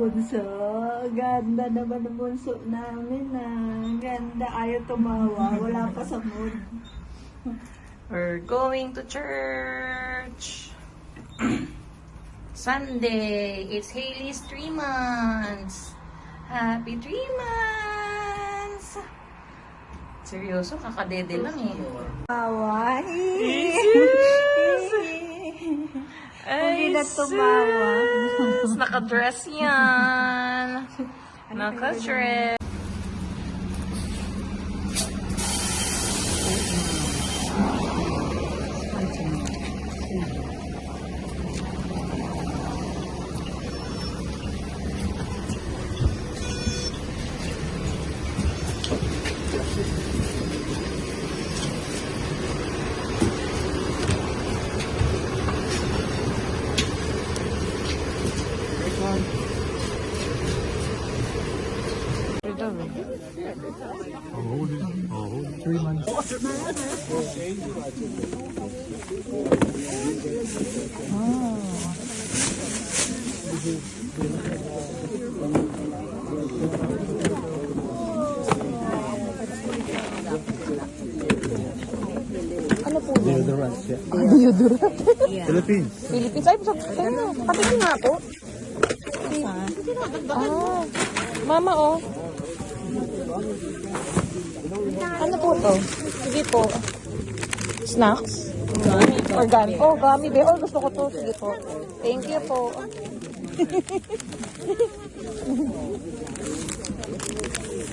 bunso. Ganda naman ng bunso namin ah. Ganda. Ayaw tumawa. Wala pa sa mood. We're going to church. Sunday. It's Haley's three months. Happy three months. Seryoso, kakadede lang eh. Tawa. Ay, Hindi na tumawa. sus! Nakadress yan. Nakadress. Deodorant siya. Philippines. Philippines. Ay, sa ano? Patikin nga po. Ah, mama oh. Ano po to? Sige po. Snacks? Or gummy? Oh, gummy bear. Oh, gusto ko to. Sige po. Thank you po.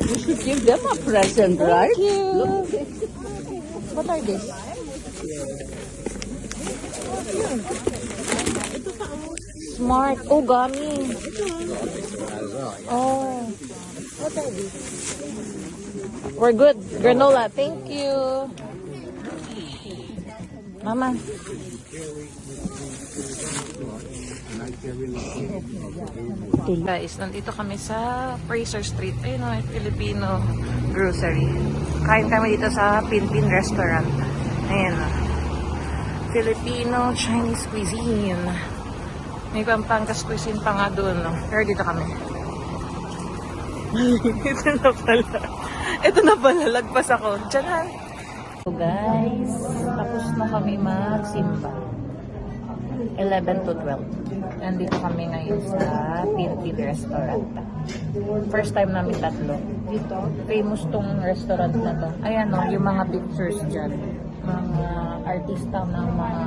You should give them a present, right? Thank you. What are these? Smart. Oh, gummy. Oh. We're good. Granola. Thank you. Mama. Guys, nandito kami sa Fraser Street. Ayun o, Filipino grocery. Kain kami dito sa Pinpin Restaurant. Ayan o. Filipino Chinese cuisine. May Pampangas cuisine pa nga doon, no? Pero dito kami. Ito na pala. Ito na pala. Lagpas ako. Diyan na. So guys, tapos na kami magsimba. 11 to 12. Nandito kami ngayon sa Pinpin Restaurant. First time namin tatlo. Dito, famous tong restaurant na to. Ayan o, yung mga pictures dyan. Mga artista ng mga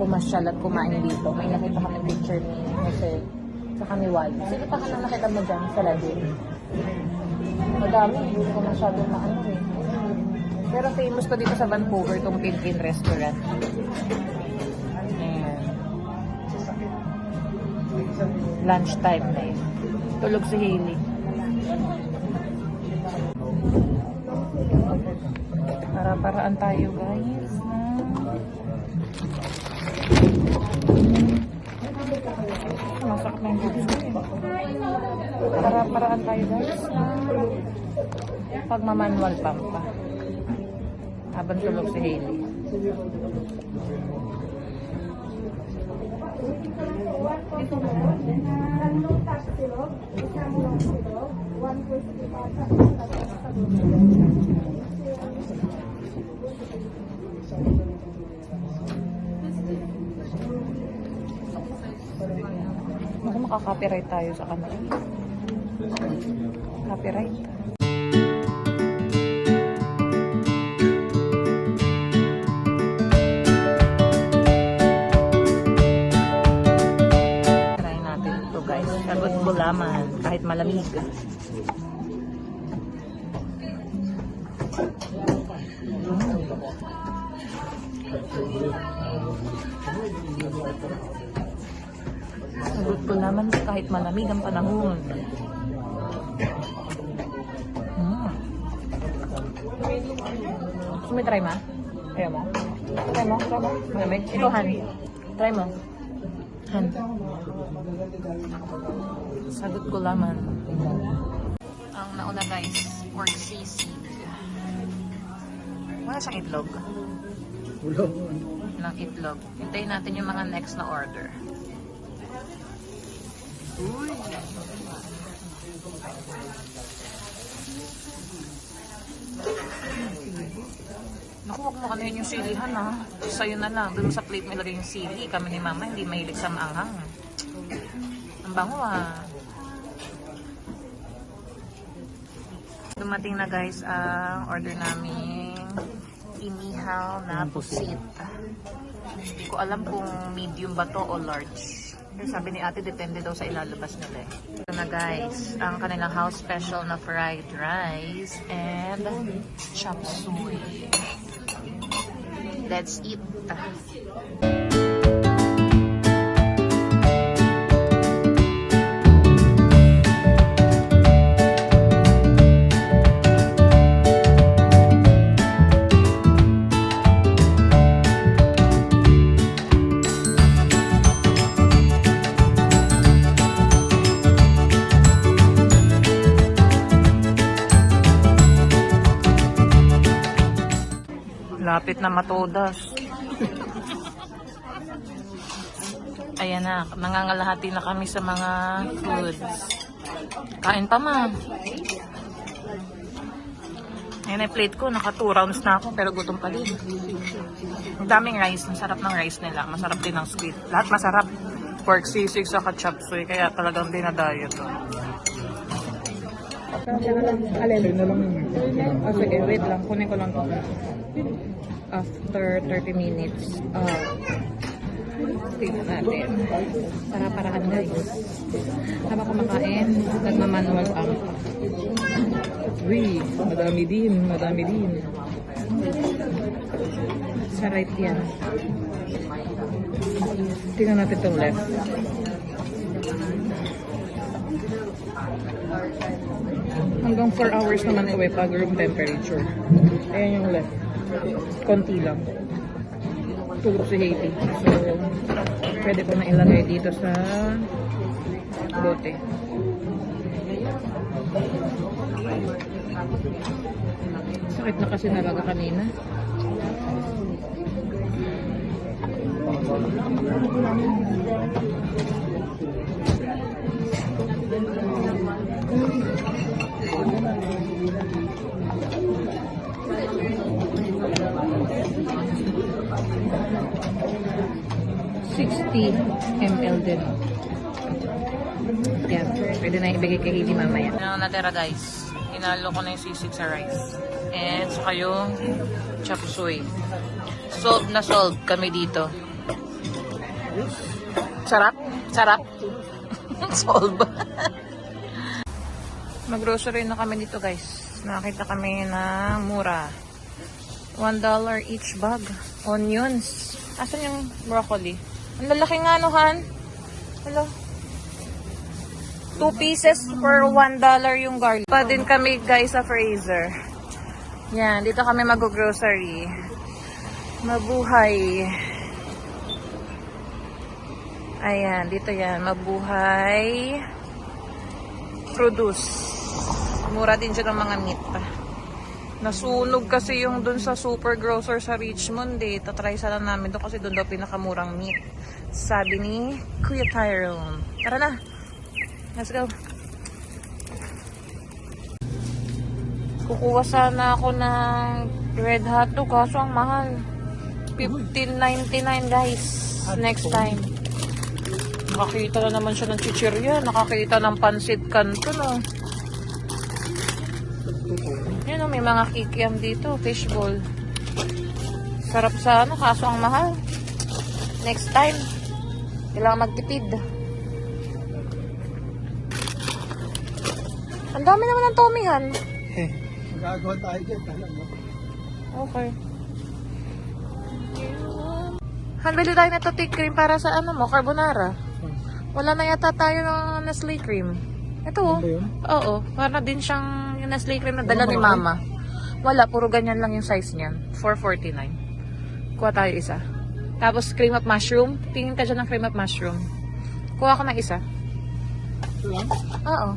pumasyal at kumain dito. May nakita kami picture ni Jose sa ni Wally. Sino pa ka na nakita mo dyan sa labi? Madami, hindi ko masyado maano eh. Pero famous to dito sa Vancouver, tong Pinpin Restaurant. Ayan. Lunchtime na yun. Tulog si Hailey. Para-paraan tayo guys na Para-paraan tayo guys na pagmamanual pump pa. Habang tulog si Hailey. Baka makaka-copyright tayo sa kanila. Copyright. Try natin ito guys. Sagot bulaman kahit malamig. Sagot bulaman kahit malamig ang panahon. Mo try ma? Ayaw mo? Try mo? Try mo? Malamig? Ito, Han. Try mo. Han. Sagot ko laman. Ang nauna guys, pork sisig. Wala siyang itlog. Ulo. Walang itlog. Hintayin natin yung mga next na order. Naku, huwag mo kanuhin yung silihan ha. Sa'yo na lang. Doon sa plate mo ilagay yung sili. Kami ni mama hindi mahilig sa maanghang. Ang bango ah. Dumating na guys ang order namin inihaw na pusit. Hindi ko alam kung medium ba to o large. Sabi ni ate, depende daw sa ilalabas nila eh. Ito na guys, ang kanilang house special na fried rice and chop suey. Let's eat. Lapit na matodas. Ayan na, nangangalahati na kami sa mga foods. Kain pa ma. Ayan yung plate ko, naka 2 rounds na ako, pero gutom pa din. Ang daming rice, ang sarap ng rice nila. Masarap din ng squid. Lahat masarap. Pork sisig sa chop suey, kaya talagang dinadayo to. Alin? Na yun. Oh, sige, wait lang. Kunin ko lang to. After 30 minutes, uh, tingnan natin. Para-parahan guys. Habang kumakain, nagmamanual ang Uy, madami din, madami din. sa right yan. Tingnan natin itong left. Hanggang 4 hours naman ito eh, pag room temperature. Ayan yung left. Konti lang. Tulog si Haiti. So, pwede ko na ilagay dito sa bote. Sakit na kasi nalaga kanina. Sixty ml din. Yan. Pwede na ibigay kay Hailey mamaya. Ano natira guys? Inalo ko na yung sisig sa rice. And saka yung chop suey. Solve na solve kami dito. Sarap? Sarap? solve. Mag-grocery na kami dito guys. Nakita kami na mura. $1 each bag. Onions. Asan yung broccoli? Ang lalaki nga no, Han? Hello? Two pieces for $1 yung garlic. Pa din kami guys sa freezer. Yan, dito kami mag-grocery. Mabuhay. Ayan, dito yan. Mabuhay. Produce. Mura din siya ng mga meat. Nasunog kasi yung dun sa super grocer sa Richmond eh. Tatry sana namin doon kasi doon daw pinakamurang meat. Sabi ni Kuya Tyrone. Tara na. Let's go. Kukuha sana ako ng red hot dog kaso ang mahal. 15.99 guys. Next time. Nakakita na naman siya ng chichirya. Nakakita ng pansit canton oh. Yan oh, may mga kikiam dito. Fishbowl. Sarap sa ano, kaso ang mahal. Next time. Kailangan magtipid. Ang dami naman ng tomihan. Eh, magagawa tayo dyan. Okay. Han, bili tayo na take cream para sa ano mo, carbonara. Wala na yata tayo ng Nestle cream. Ito oh. Ano? Oo. Para din siyang yung Nestle cream na dala ni mama. Wala, puro ganyan lang yung size niyan. 449. Kuha tayo isa. Tapos cream of mushroom. Tingin ka dyan ng cream of mushroom. Kuha ko ng isa. Ito lang. Oo.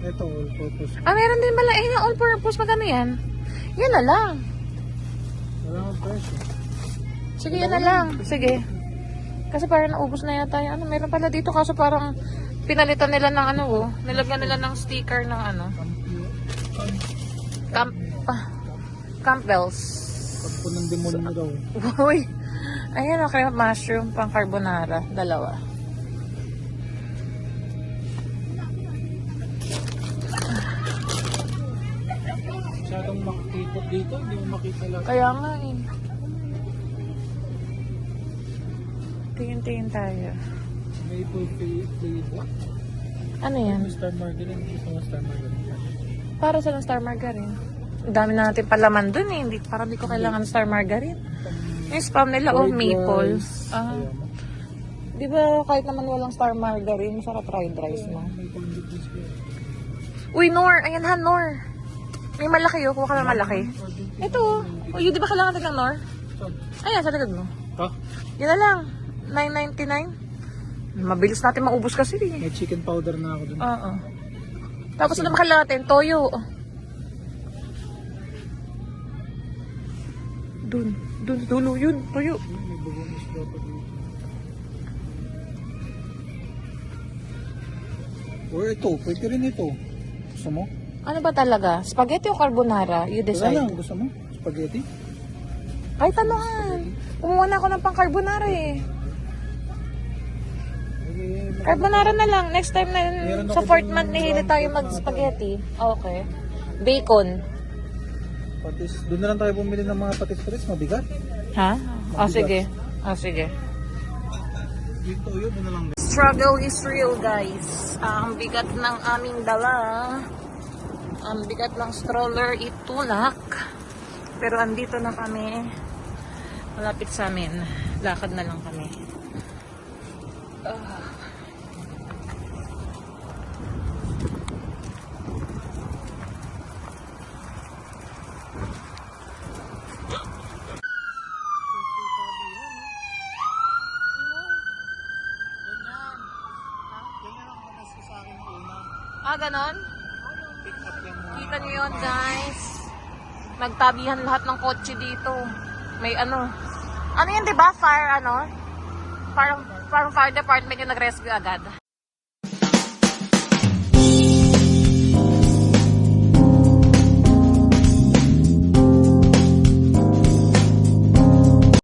Ito, all purpose. Ah, meron din pala. Eh, yung all purpose. Magkano yan? Yan na lang. Wala akong presyo. Sige, yan na lang. Sige. Kasi parang naubos na yata yung ano. Meron pala dito kaso parang pinalitan nila ng ano oh. Nilagyan nila ng sticker ng ano. Camp... ah, Campbell's. Pagpo ng demonyo daw. Uy. Ayan, okay. Mushroom pang carbonara. Dalawa. Masyadong makikipot dito, hindi mo makita lang. Kaya nga eh. Tingin-tingin tayo. Maple flavor. Ano yan? Star Margarine. Gusto mo Star Margarine? Para sa star margarine. Ang dami na natin palaman dun eh. Hindi, parang di ko kailangan star margarine. Yung spam nila, oh, maple. Ah. Di ba kahit naman walang star margarine, masarap fried rice mo? Uy, Nor! Ayan ha, Nor! May malaki oh. Kuha ka ng malaki. Ito oh. Uy, di ba kailangan natin ng Nor? Ayan, sa likod mo. Ha? Yan na lang. 9.99. Mabilis natin maubos kasi eh. May chicken powder na ako dun. Oo. Tapos ano natin? Toyo. Dun. Dun. Dulo yun. Toyo. Or ito, pwede rin ito. Gusto mo? Ano ba talaga? Spaghetti o carbonara? You Wala decide. lang, gusto mo? Spaghetti? Kahit anuhan. Kumuha na ako ng pang carbonara eh. Carbonara na lang. Next time na sa fourth month ni Hili tayo mag-spaghetti. Okay. Bacon. Patis, doon na lang tayo bumili ng mga patis-patis, mabigat. Ha? O sige. O sige. Dito yun, doon na lang. Struggle is real, guys. Ah, ang bigat ng aming dala. Ang bigat ng stroller itulak. Pero andito na kami. Malapit sa amin. Lakad na lang kami. Ah. Ganyan. Ganyan ang katas ko sa akin una. Ah, ganon? Kita niyo yun, guys. Nagtabihan lahat ng kotse dito. May ano. Ano yun, di ba? Fire, ano? Parang, parang fire department yung nag-rescue agad.